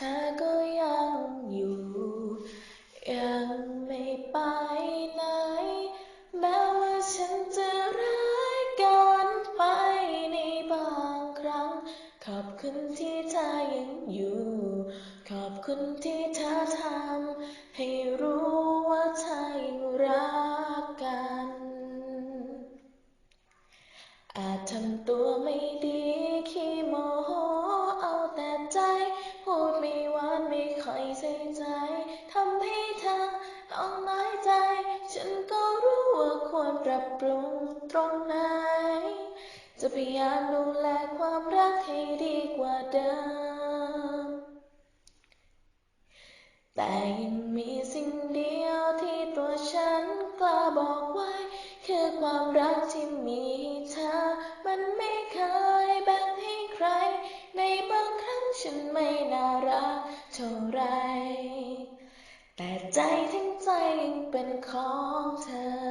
ธอก็ยังอยู่ ยังไม่ไปไหน แม้ว่าฉันจะร้ายเกินไปในบางครั้ง ขอบคุณที่เธอยังอยู่ ขอบคุณที่เธอทำให้รู้ว่าเธอยังรักกัน อาจทำตัวไม่ดี ใส่ใจทำให้เธอต้องน้อยใจ ฉันก็รู้ว่าควรปรับปรุงตรงไหน จะพยายามดูแลความรักให้ดีกว่าเดิม แต่ยังมีสิ่งเดียวที่ตัวฉันกล้าบอกไว้ คือความรักที่มีเธอ ฉันไม่น่ารักเท่าไร แต่ใจทั้งใจยังเป็นของเธอ